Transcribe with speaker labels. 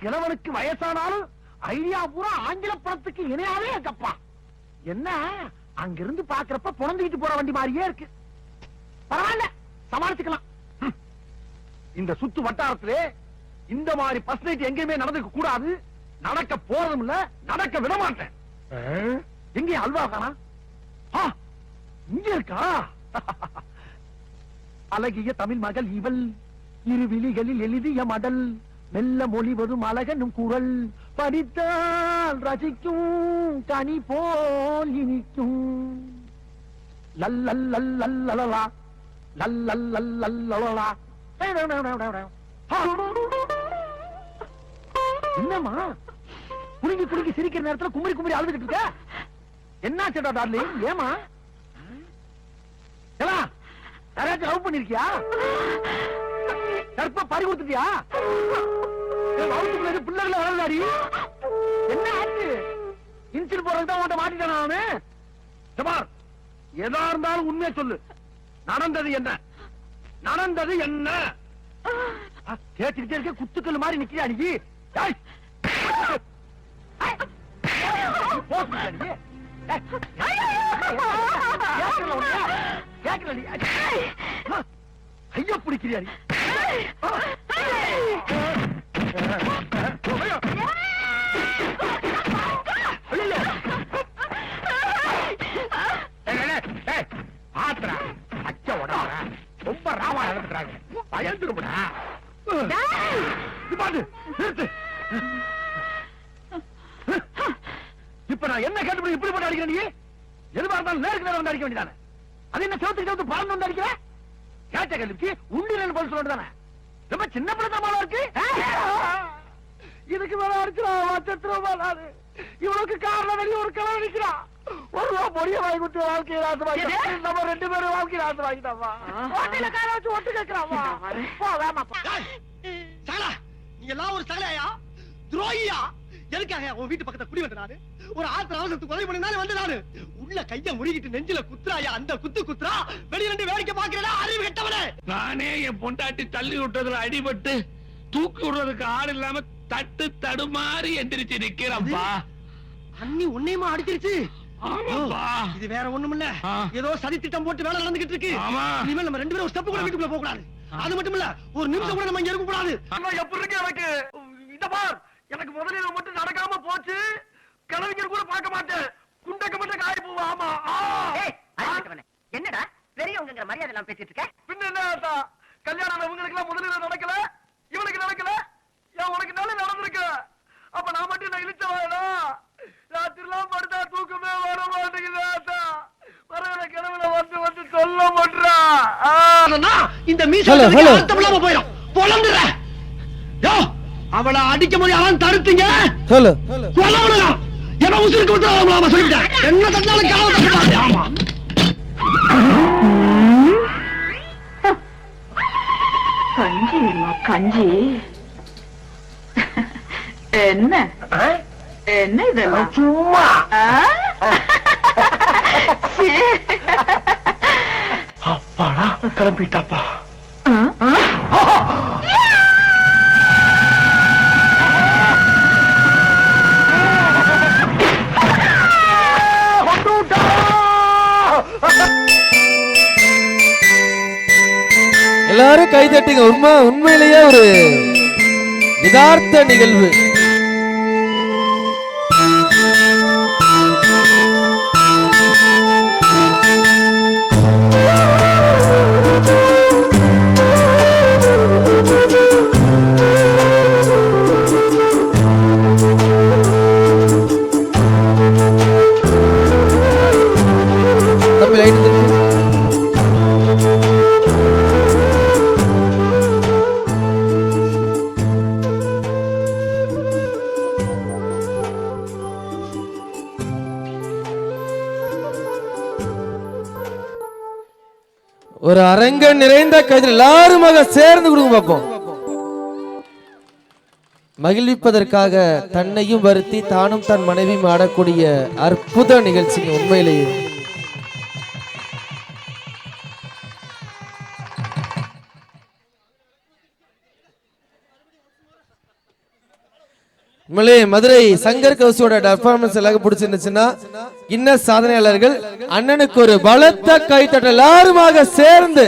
Speaker 1: கிழவனுக்கு வயசானாலும் ஐடியா பூரா ஆங்கில படத்துக்கு இணையாவே இருக்கப்பா என்ன? அங்கிருந்து பாக்குறப்ப புணந்துக்கிட்டு போற வண்டி மாதிரியே இருக்கு. பரவாயில்ல சமாளிச்சுக்கலாம். இந்த சுத்து வட்டாரத்திலே இந்த மாதிரி நைட் எங்கேயுமே நடந்துக்க கூடாது. நடக்க போறதும் இல்ல நடக்க விட மாட்டேன். எங்க அல்வா காணா? இங்க இருக்கா? அழகிய தமிழ் மகள் இவள் இரு விழிகளில் எழுதிய மடல். மெல்ல மொழிவதும் அழகனும் குரல். படித்தால் ரசிக்கும் கனி போல் இனிக்கும். லல்லல்லல்லல்லலலா லல்லல்லல்லல்லலலா என்னம்மா? குலுங்கி குலுங்கி சிரிக்கிற நேரத்துல குமரி குமரி அழுதுகிட்டு இருக்க? என்ன சேட்டா டார்லிங்? ஏமா யாராச்சும் லவ் பண்ணிருக்கியா? கற்ப பறி கொடுத்துட்டியா? வகுத்துக்குள்ள பிள்ளைகளை வளர்ந்தாடி? என்ன ஆச்சு? இன்சில் போறதுக்கு தான் உன்ட்ட மாட்டிட்டானா அவனு? எதா இருந்தாலும் உண்மையை சொல்லு. நடந்தது என்ன? நடந்தது என்ன? கேட்டுக்கிட்டே இருக்க குத்துக்கல் மாதிரி நிக்கிறியா நீ. ஐயோ! பிடிக்கிறியா நீ? ஆ. அச்ச உடம்புடா. ரொம்ப ராவா நடந்துக்கிறாங்க பயந்துருமுடா நிப்பாட்டு, நிறுத்து. இப்ப நான் என்ன கேட்டு இப்படி போட்டு அடிக்கிறேன் நீ எதுவா இருந்தாலும் நேருக்கு நேரம் வந்து அடிக்க வேண்டியதானே அது என்ன செவத்துக்கு செவத்து பறந்து வந்து அடிக்கிறேன் கேட்ட கேள்விக்கு உண்டிரன் பதில் சொல்ல வேண்டியதானே ரொம்ப சின்ன பிள்ளைத்தனமா இருக்கு. இதுக்கு மேல அடிச்சுடா லட்சத்து ரூபாய் இவனுக்கு காரணம் வெளிய ஒரு கிழமை நிக்கிறான் ஒரு ரூபா பொடிய வாங்கி கொடுத்து வாழ்க்கையை நாசமாக்கி நம்ம ரெண்டு பேரும் வாழ்க்கையை நாசமாக்கிட்டாமா ஓட்டையில கார வச்சு ஒட்டு கேட்கிறாமா வேமா
Speaker 2: சகலா நீ எல்லாம் ஒரு சகலையா துரோகியா? எதுக்காக உன் வீட்டு பக்கத்துல குடி வந்த நானு? ஒரு ஆத்திர அவசரத்துக்கு உதவி பண்ணி வந்து நானு. உள்ள கைய முழுகிட்டு நெஞ்சில குத்துறாயா? அந்த குத்து குத்துறா? வெளிய ரெண்டு வேடிக்கை பாக்குறா அறிவு கெட்டவனே.
Speaker 3: நானே என் பொண்டாட்டி தள்ளி விட்டதுல அடிபட்டு தூக்கி விடுறதுக்கு ஆள் இல்லாம தட்டு தடுமாறி எந்திரிச்சு நிக்கிறப்பா
Speaker 2: அண்ணி உன்னையுமா அடிச்சிருச்சு? இது வேற ஒண்ணும் இல்ல. ஏதோ சதி திட்டம் போட்டு வேலை நடந்துகிட்டு இருக்கு. இனிமேல் நம்ம ரெண்டு பேரும் ஒரு ஸ்டெப் கூட வீட்டுக்குள்ள போக கூடாது அது மட்டும் இல்ல ஒரு நிமிஷம் கூட நம்ம இங்க இருக்க கூடாது
Speaker 1: எப்படி இருக்கு எனக்கு? இந்த பார். எனக்கு முதலில் மட்டும் நடக்காம போச்சு. கிழவிஞர் கூட பார்க்க மாட்டேன். குண்டக்க மட்டும் காய் போவா ஆமா.
Speaker 4: என்னடா? பெரியவங்கிற மரியாதை எல்லாம் பேசிட்டு இருக்க?
Speaker 1: பின்ன என்ன ஆத்தா கல்யாணம் இவங்களுக்கு எல்லாம் முதலில் நடக்கல? இவனுக்கு நடக்கல? ஏன் உனக்கு நல்ல நடந்திருக்கு? அப்ப நான் மட்டும் நான் இழுச்ச வேணா ராத்திரிலாம் படுத்தா தூக்கமே வர மாட்டேங்குது ஆத்தா வர கிழமையில வந்து வந்து சொல்ல மாட்டா
Speaker 2: ஆனா, இந்த மீசை
Speaker 5: Hello, hello.
Speaker 2: அர்த்தம் இல்லாம போயிடும். பொழந்துற யோ அவளை அடிக்கும் போது யாரும் தடுத்தீங்க?
Speaker 5: சொல்லு.
Speaker 2: கொல்லவனுங்க என்ன உசுருக்கு விட்டு அவங்கள சொல்லிட்டேன் என்ன தட்டாலும் தட்டாது ஆமா.
Speaker 6: கஞ்சி கஞ்சி. என்ன? என்ன இதெல்லாம்?
Speaker 1: சும்மா. அப்பாடா கிளம்பிட்டாப்பா.
Speaker 5: எல்லாரும் கை தட்டிங்க. உண்மை உண்மையிலேயே ஒரு யதார்த்த நிகழ்வு. லைட் ஒரு அரங்க நிறைந்த கைதில் எல்லாருமாக சேர்ந்து கொடுங்க பார்ப்போம். மகிழ்விப்பதற்காக தன்னையும் வருத்தி தானும் தன் மனைவியும் ஆடக்கூடிய அற்புத நிகழ்ச்சி உண்மையிலேயே. உண்மையிலே மதுரை சங்கர் கவுசியோட பர்ஃபார்மன்ஸ் எல்லாருக்கும் பிடிச்சிருந்துச்சுன்னா இன்ன சாதனையாளர்கள் அண்ணனுக்கு ஒரு பலத்த கைத்தட்டல் எல்லாருமாக சேர்ந்து